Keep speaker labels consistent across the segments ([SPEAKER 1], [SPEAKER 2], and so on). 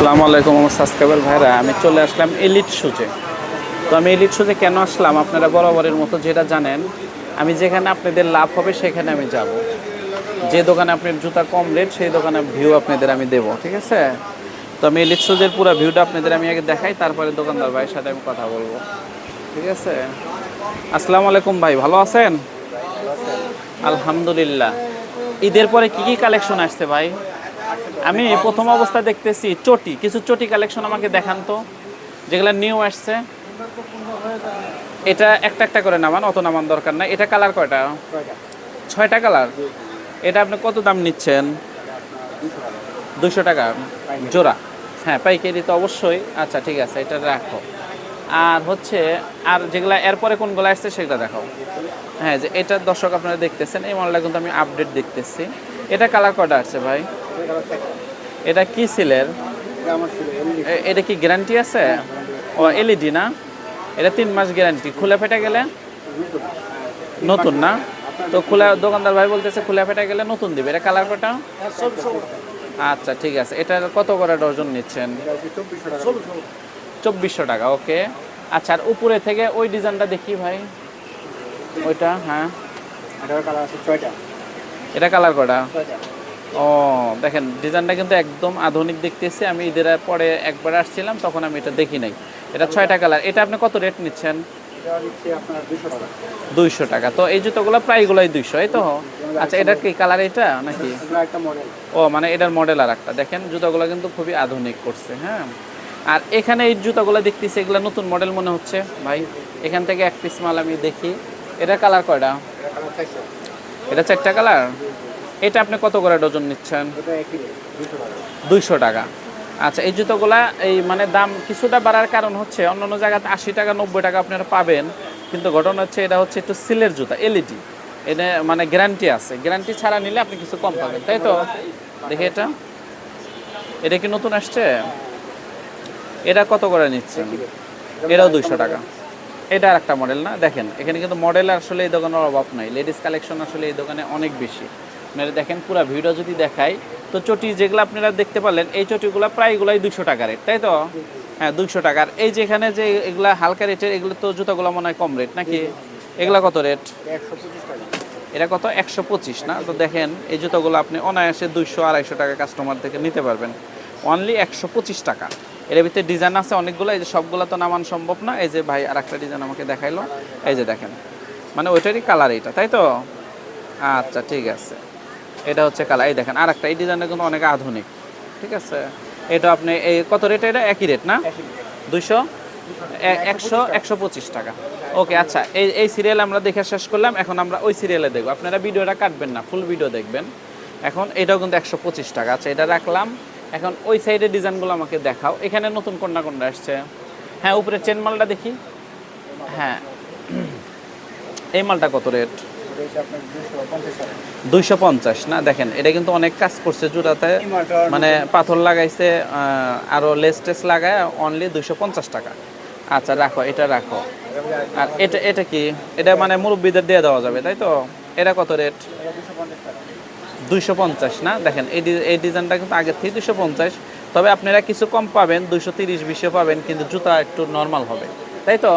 [SPEAKER 1] আসসালামু আলাইকুম আমার সাবস্ক্রাইবার ভাইরা, আমি চলে আসলাম এলিট শুজে তো। আমি এলিট শুজে কেন আসলাম? আপনারা বরাবরের মতো যেটা জানেন, আমি যেখানে আপনাদের লাভ হবে সেখানে আমি যাব। যে দোকানে আপনার জুতা কম রেট সেই দোকানে ভিউ আপনাদের আমি দেব, ঠিক আছে? তো আমি এলিট শুজের পুরো ভিউটা আপনাদের আমি আগে দেখাই, তারপরে দোকানদার ভাইয়ের সাথে আমি কথা বলব। ঠিক আছে? আসসালামু আলাইকুম ভাই, ভালো আছেন? আলহামদুলিল্লাহ। ঈদের পরে কি কি কালেকশন আসছে ভাই? আমি প্রথম অবস্থা দেখতেছি চটি, কিছু চটি কালেকশন আমাকে দেখান তো, যেগুলো নিউ আসছে। এটা একটা একটা করে নামান, অত নামান দরকার নাই। এটা কালার কয়টা? ছয়টা কালার এটা আপনি কত দাম নিচ্ছেন? দুশো টাকা। জোড়া। হ্যাঁ পাইকারি তো অবশ্যই। আচ্ছা ঠিক আছে, এটা রাখো। আর হচ্ছে, আর যেগুলা এরপরে কোনগুলো আসছে সেগুলো দেখাও। হ্যাঁ যে এটা দর্শক আপনারা দেখতেছেন, এই মডেলটা কিন্তু আমি আপডেট দেখতেছি। এটা কালার কয়টা আসছে ভাই? এটা কি সিলের? এটা কি গ্যারান্টি আছে? ও এলইডি না? এটা তিন মাস গ্যারান্টি। খুলে ফেটে গেলে? নতুন না? তো খোলা দোকানদার ভাই বলতেছে খুলে ফেটে গেলে নতুন দিবে। এটা কালার কটা আচ্ছা ঠিক আছে। এটা কত করে ডজন নিচ্ছেন? চব্বিশশো টাকা ওকে। আচ্ছা আর উপরে থেকে ওই ডিজাইনটা দেখি ভাই। ওইটা হ্যাঁ। এটা কালার কটা? ও দেখেন ডিজাইনটা কিন্তু একদম আধুনিক দেখতেছি। আমি ঈদের পরে একবার আসছিলাম তখন আমি এটা দেখি নাই। এটা ছয়টা কালার। এটা আপনি কত রেট নিচ্ছেন? দুইশো টাকা। তো এই জুতোগুলো প্রায়গুলোই দুইশো এই তো? আচ্ছা এটার কি কালার এটা নাকি? ও মানে এটার মডেল আর একটা দেখেন জুতোগুলো কিন্তু খুবই আধুনিক করছে হ্যাঁ? আর এখানে এই জুতোগুলো দেখতেছি এগুলো নতুন মডেল মনে হচ্ছে ভাই। এখান থেকে এক পিস মাল আমি দেখি। এটা কালার কয়টা? এটা চারটা। কালার? এটা আপনি কত করে ডজন নিচ্ছেন? দুইশো টাকা। আচ্ছা এই জুতোগুলা এই মানে দাম কিছুটা বাড়ার কারণ হচ্ছে অন্যান্য জায়গাতে আশি টাকা নব্বই টাকা আপনারা পাবেন। কিন্তু ঘটনা হচ্ছে এটা হচ্ছে একটু সিলের জুতা এলইডি। এটা মানে গ্যারান্টি আছে। গ্যারান্টি ছাড়া নিলে আপনি কিছু কম পাবেন তাই তো? দেখি এটা। এটা কি নতুন আসছে? এটা কত করে নিচ্ছেন? এটাও দুইশো টাকা। এটা আর একটা মডেল না? দেখেন এখানে কিন্তু মডেল আসলে এই দোকানের অভাব নাই। লেডিস কালেকশন আসলে এই দোকানে অনেক বেশি। আপনারা দেখেন, পুরো ভিডিও যদি দেখাই, তো চটি যেগুলো আপনারা দেখতে পারলেন, এই চটিগুলো প্রায়গুলাই দুশো টাকা রেট তাই তো? হ্যাঁ দুশো টাকার। এই যে এখানে যে এগুলা হালকা রেটের এগুলো তো জুতাগুলো মনে হয় কম রেট নাকি? এগুলা কত রেট এটা কত? একশো পঁচিশ, না? তো দেখেন, এই জুতোগুলো আপনি অনায়াসে দুইশো, আড়াইশো টাকা কাস্টমার থেকে নিতে পারবেন। অনলি একশো পঁচিশ টাকা। এর ভিতরে ডিজাইন আছে অনেকগুলো, এই যে সবগুলো তো নামান সম্ভব না। এই যে ভাই আর একটা ডিজাইন আমাকে দেখাইলো। এই যে দেখেন মানে ওইটারই কালার এইটা তাই তো? আচ্ছা ঠিক আছে। এটা হচ্ছে কালার এই দেখেন আর একটা এই ডিজাইনটা কিন্তু অনেক আধুনিক ঠিক আছে? এটা আপনি এই কত রেট এটা? একই রেট না? দুইশো? একশো একশো পঁচিশ টাকা। ওকে আচ্ছা এই এই সিরিয়াল আমরা দেখে শেষ করলাম এখন আমরা ওই সিরিয়ালে দেখব। আপনারা ভিডিওটা কাটবেন না ফুল ভিডিও দেখবেন। এখন এটাও কিন্তু একশো পঁচিশ টাকা। আচ্ছা এটা রাখলাম। এখন ওই সাইডের ডিজাইনগুলো আমাকে দেখাও। এখানে নতুন কোনটা কোনটা আসছে? হ্যাঁ উপরে চেন মালটা দেখি। হ্যাঁ। এই মালটা কত রেট? দুইশো পঞ্চাশ না দেখেন এটা কিন্তু অনেক কাজ করছে জুতাতে। মানে পাথর লাগাইছে আরও লেস টেস লাগায় অনলি দুইশো পঞ্চাশ টাকা। আচ্ছা রাখো এটা রাখো। আর এটা এটা কি? এটা মানে মুরব্বীদের দিয়ে দেওয়া যাবে তাই তো? এটা কত রেট? দুইশো পঞ্চাশ না? দেখেন এই এই ডিজাইনটা কিন্তু আগের থেকে দুইশো পঞ্চাশ। তবে আপনারা কিছু কম পাবেন দুইশো তিরিশ বিশে পাবেন কিন্তু জুতা একটু নর্মাল হবে তাই তো?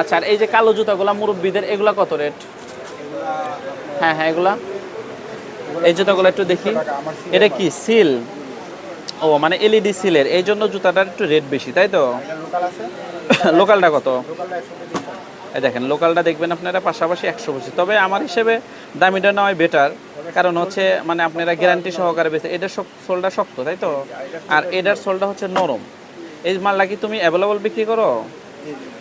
[SPEAKER 1] আচ্ছা আর এই যে কালো জুতাগুলো মুরব্বীদের এগুলা কত রেট? হ্যাঁ হ্যাঁ এগুলা। এই জুতাগুলো একটু দেখি। এটা কি? সিল ও মানে এলইডি সিলের এই জন্য জুতাটার একটু রেট বেশি, তাই তো? লোকালটা কত? এই দেখেন, লোকালটা দেখবেন আপনারা পাশাপাশি একশো বসে তবে আমার হিসেবে দামিটা নেওয়াই বেটার কারণ হচ্ছে মানে আপনারা গ্যারান্টি সহকারে বেছে এটার সোলটা শক্ত, তাই তো? আর এটার সোলটা হচ্ছে নরম। এই মালটা কি তুমি অ্যাভেলেবল বিক্রি করো?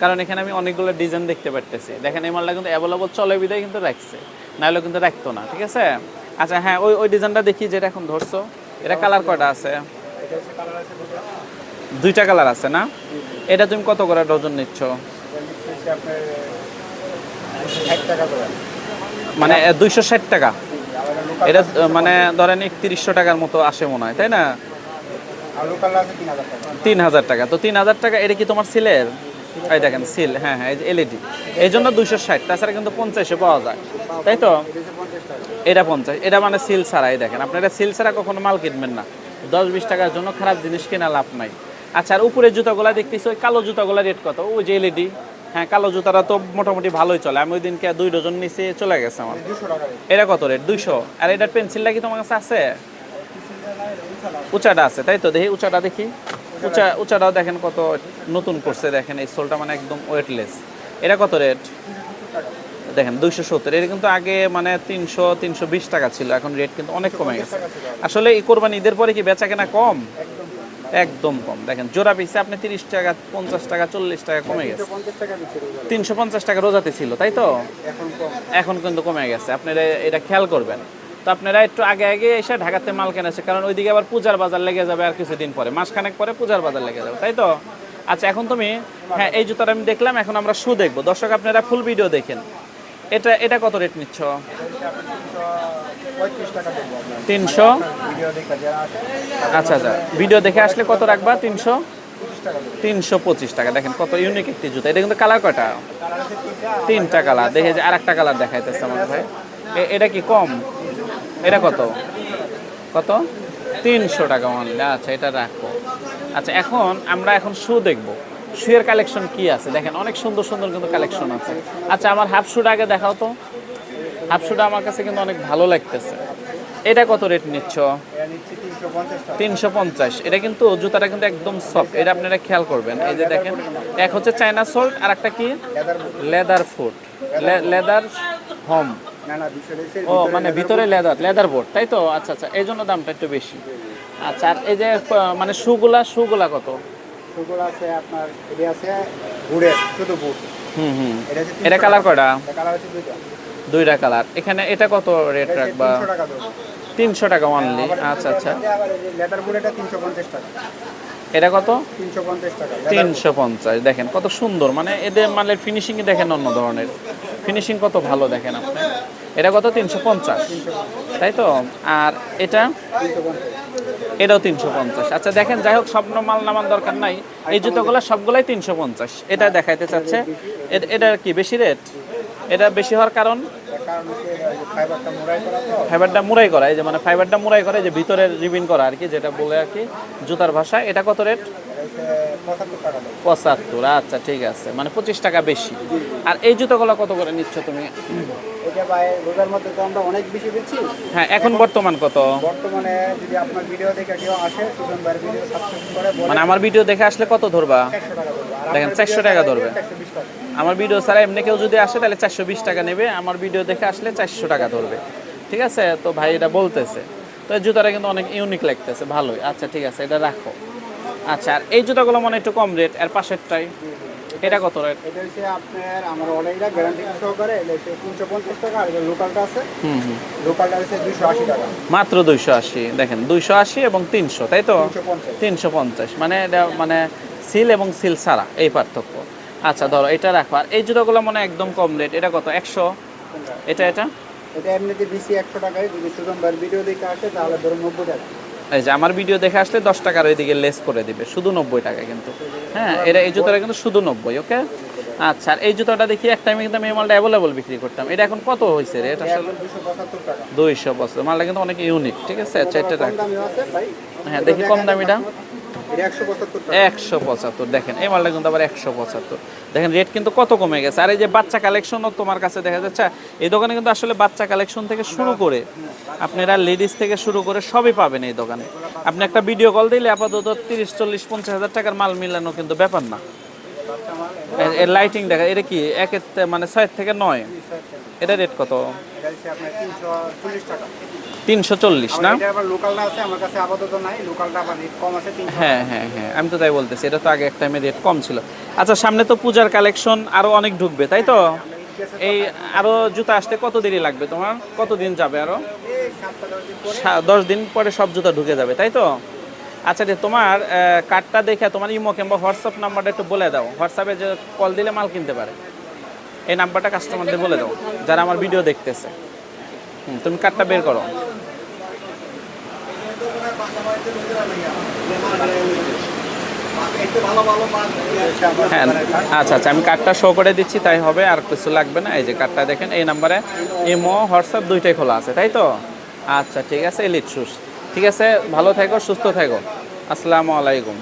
[SPEAKER 1] কারণ এখানে আমি অনেকগুলো ডিজাইন দেখতে পারতেছি। দেখেন এই মালটা কিন্তু অ্যাভেলেবল চলে বিদায় কিন্তু রাখছে। নাহলে কিন্তু রাখতো না, ঠিক আছে? আচ্ছা হ্যাঁ ওই ওই ডিজাইনটা দেখি যেটা এখন ধরছো। এটা কালার কয়টা আছে? দুইটা কালার আছে না? এটা তুমি কত করে ডজন নিচ্ছ? মানে দুইশো ষাট টাকা। এটা মানে ধরেন একত্রিশশো টাকার মতো আসে মনে হয়, তাই না? তিন হাজার টাকা। তো তিন হাজার টাকা, এটা কি তোমার সিলের? এই দেখেন সিল হ্যাঁ হ্যাঁ এলইডি এই জন্য দুইশো ষাট, তাছাড়া কিন্তু পঞ্চাশে পাওয়া যায়। তাই তো? এটা পঞ্চাশ, এটা মানে সিল ছাড়া, এই দেখেন, আপনারা সিল ছাড়া কখনো মাল কিনবেন না। দশ বিশ টাকার জন্য খারাপ জিনিস কেনা লাভ নাই। আচ্ছা আর উপরের জুতাগুলা দেখতেছি, ওই কালো জুতাগুলা রেট কত? ওই যে এলইডি হ্যাঁ কালো জুতারা তো মোটামুটি ভালোই চলে। আমি ওই দিনকে দুই ডজন নিচে চলে গেছে আমার। এটা কত রেট দুইশো। আর এটার পেন্সিলটা কি তোমার কাছে আছে? উঁচাটা আছে, তাই তো? দেখি, উঁচাটা দেখি। উঁচা উঁচাটাও দেখেন কত নতুন করছে দেখেন এই সোলটা মানে একদম ওয়েটলেস এটা কত রেট? দেখেন দুইশো সত্তর। এটা কিন্তু আগে মানে তিনশো তিনশো বিশ টাকা ছিল এখন রেট কিন্তু অনেক কমে গেছে। আসলে এই কোরবানি ঈদের পরে কি বেচা কেনা কম? একদম কম। দেখেন জোড়া পিসে আপনি তিরিশ টাকা পঞ্চাশ টাকা চল্লিশ টাকা কমে গেছে। তিনশো পঞ্চাশ টাকা রোজাতে ছিল তাই তো?
[SPEAKER 2] এখন
[SPEAKER 1] এখন কিন্তু কমে গেছে। আপনারা এটা খেয়াল করবেন। তো আপনারা একটু আগে আগে এসে ঢাকাতে মাল কেনেছে, কারণ ওইদিকে আবার পূজার বাজার লেগে যাবে আর কিছুদিন পরে। মাসখানেক পরে পূজার বাজার লেগে যাবে, তাই তো? আচ্ছা এখন তুমি হ্যাঁ এই জুতাটা আমি দেখলাম, এখন আমরা শু দেখব। দর্শক, আপনারা ফুল ভিডিও দেখেন। এটা এটা কত রেট নিচ্ছ? তিনশো? আচ্ছা আচ্ছা ভিডিও দেখে আসলে কত রাখবা? তিনশো? তিনশো পঁচিশ টাকা। দেখেন কত ইউনিক একটি জুতা। এটা কিন্তু কালার
[SPEAKER 2] আছে তিনটা
[SPEAKER 1] কালার দেখে যে আর একটা কালার দেখাইতেছে আমার ভাই। এটা কি কম? এটা কত? কত? তিনশো টাকা অনলি আচ্ছা এটা রাখো আচ্ছা এখন আমরা এখন শু দেখব। শুয়ের কালেকশন কি আছে? দেখেন অনেক সুন্দর সুন্দর কিন্তু কালেকশন আছে। আচ্ছা আমার হাফ শুটা আগে দেখাও তো। হাফ শুটা আমার কাছে কিন্তু অনেক ভালো লাগতেছে। এটা কত রেট নিচ্ছ?
[SPEAKER 2] তিনশো পঞ্চাশ।
[SPEAKER 1] এটা কিন্তু জুতাটা কিন্তু একদম সফট এটা আপনারা খেয়াল করবেন। এই যে দেখেন এক হচ্ছে চায়না সোল্ট আর একটা কি
[SPEAKER 2] লেদার
[SPEAKER 1] ফুট লেদার হোম ও মানে ভিতরে লেদার লেদার বোর্ড তাই তো? আচ্ছা আচ্ছা এই জন্য দামটা একটু বেশি। আচ্ছা আর এই যে মানে শুগুলা শুগুলা কত?
[SPEAKER 2] সেগুলো আছে আপনার এটা আছে বুড়ের শুধু বুট
[SPEAKER 1] হুম হুম।
[SPEAKER 2] এটা
[SPEAKER 1] কালার কয়টা?
[SPEAKER 2] কালার আছে দুইটা।
[SPEAKER 1] দুইটা কালার এখানে এটা কত রেট রাখবা?
[SPEAKER 2] তিনশো টাকা
[SPEAKER 1] অনলি আচ্ছা আচ্ছা।
[SPEAKER 2] লেদার এটা তিনশো পঞ্চাশ টাকা।
[SPEAKER 1] এটা কত?
[SPEAKER 2] তিনশো পঞ্চাশ
[SPEAKER 1] দেখেন কত সুন্দর। মানে এদের মালের ফিনিশিং দেখেন অন্য ধরনের। ফিনিশিং কত ভালো দেখেন আপনি? এটা কত? তিনশো পঞ্চাশ। তাই তো? আর এটা? এটাও তিনশো পঞ্চাশ। আচ্ছা দেখেন, যাই হোক, স্বপ্ন মাল নামান দরকার নাই। এই জুতোগুলো সবগুলাই তিনশো পঞ্চাশ। এটা দেখাইতে চাচ্ছে। এটা কি, বেশি রেট? এটা বেশি হওয়ার কারণ?
[SPEAKER 2] ফাইবারটা মোড়াই করা,
[SPEAKER 1] এই যে মানে ফাইবারটা মুড়াই করা যে ভিতরের রিবিন করা আর কি, যেটা বলে আর কি, জুতার ভাষা এটা কত রেট?
[SPEAKER 2] পঁচাত্তর
[SPEAKER 1] আচ্ছা ঠিক আছে। মানে পঁচিশ টাকা বেশি। আর এই জুতোগুলো কত করে নিচ্ছ তুমি? হ্যাঁ এখন বর্তমান কত?
[SPEAKER 2] বর্তমানে যদি আপনার ভিডিও দেখে কেউ আসে সুজন ভাইয়ের ভিডিও সাবস্ক্রাইব করে বলে
[SPEAKER 1] মানে আমার ভিডিও দেখে আসলে কত ধরবা?
[SPEAKER 2] চারশো
[SPEAKER 1] দেখেন, 400 টাকা ধরবে।
[SPEAKER 2] চারশো
[SPEAKER 1] আমার ভিডিও ছাড়া এমনি কেউ যদি আসে তাহলে চারশো বিশ টাকা নেবে। আমার ভিডিও দেখে আসলে চারশো টাকা ধরবে। ঠিক আছে? তো ভাই এটা বলতেছে। তো এই জুতাটা কিন্তু অনেক ইউনিক লাগতেছে ভালোই। আচ্ছা ঠিক আছে এটা রাখো। আচ্ছা আর এই জুতাগুলো মনে একটু কম রেট আর পাশেরটাই? এটা কত রেট
[SPEAKER 2] এটা হচ্ছে আপনার আমার অনেকটা গ্যারান্টি সহকারে এটা হচ্ছে তিনশো পঞ্চাশ টাকা আর লোকালটা আছে।
[SPEAKER 1] হুম হুম।
[SPEAKER 2] লোকালটা হচ্ছে দুশো আশি টাকা।
[SPEAKER 1] মাত্র দুইশো আশি দেখেন দুইশো আশি এবং তিনশো তাই তো?
[SPEAKER 2] তিনশো পঞ্চাশ।
[SPEAKER 1] তিনশো পঞ্চাশ মানে এটা মানে সিল এবং সিল ছাড়া এই পার্থক্য। আচ্ছা ধরো এটা রাখো আর এই জুতোগুলো মনে একদম কম রেট এটা কত একশো? এটা। এটা
[SPEAKER 2] এটা? এমনিতে বেশি একশো টাকায় যদি সুজন ভিডিও দেখে আসে তাহলে ধরুন নব্বই টাকা।
[SPEAKER 1] এই যে আমার ভিডিও দেখে আসলে দশ টাকার ওইদিকে লেস করে দিবে, শুধু নব্বই টাকা কিন্তু। হ্যাঁ এটা এই জুতোটা কিন্তু শুধু নব্বই ওকে আচ্ছা এই জুতোটা দেখি, এক টাইমে কিন্তু আমি মালটা অ্যাভেলেবল বিক্রি করতাম। এটা এখন কত হয়েছে রে? এটা আসলে দুইশো বছর মালটা কিন্তু অনেক ইউনিক ঠিক আছে? আচ্ছা এটা হ্যাঁ দেখি কম দামিটা।
[SPEAKER 2] একশো পঁচাত্তর
[SPEAKER 1] দেখেন, এই মালটা কিন্তু আবার একশো পঁচাত্তর। দেখেন রেট কিন্তু কত কমে গেছে। আর এই যে বাচ্চা কালেকশনও তোমার কাছে দেখা যাচ্ছে, এই দোকানে কিন্তু আসলে বাচ্চা কালেকশন থেকে শুরু করে আপনারা লেডিস থেকে শুরু করে সবই পাবেন এই দোকানে। আপনি একটা ভিডিও কল দিলে আপাতত তিরিশ, চল্লিশ, পঞ্চাশ হাজার টাকার মাল মিলানো কিন্তু ব্যাপার না। এর- লাইটিং দেখা, এটা কি, একের মানে ছয়ের থেকে নয়? এটা রেট কত?
[SPEAKER 2] তিনশো চল্লিশ
[SPEAKER 1] না? হ্যাঁ হ্যাঁ হ্যাঁ আমি তো তাই বলতেছি এটা তো আগে এক টাইমে রেট কম ছিল। আচ্ছা সামনে তো পূজার কালেকশন আরও অনেক ঢুকবে তাই তো? এই আরও জুতা আসতে কত দেরি লাগবে তোমার? কত দিন যাবে
[SPEAKER 2] আরও? দশ দিন পরে।
[SPEAKER 1] সব জুতা ঢুকে যাবে তাই তো? আচ্ছা রে তোমার কার্ডটা দেখে তোমার ইমো কিংবা হোয়াটসঅ্যাপ নাম্বারটা একটু বলে দাও। হোয়াটসঅ্যাপে যে কল দিলে মাল কিনতে পারে। এই নাম্বারটা কাস্টমারদের বলে দাও যারা আমার ভিডিও দেখতেছে। হুম, তুমি কার্ডটা বের করো। হ্যাঁ আচ্ছা আচ্ছা আমি কার্ডটা শো করে দিচ্ছি তাই হবে আর কিছু লাগবে না। এই যে কার্ডটা দেখেন এই নাম্বারে ইমো হোয়াটসঅ্যাপ দুইটাই খোলা আছে তাই তো? আচ্ছা ঠিক আছে এলিট শুস ঠিক আছে ভালো থেকো সুস্থ থেকো। আসসালামু আলাইকুম।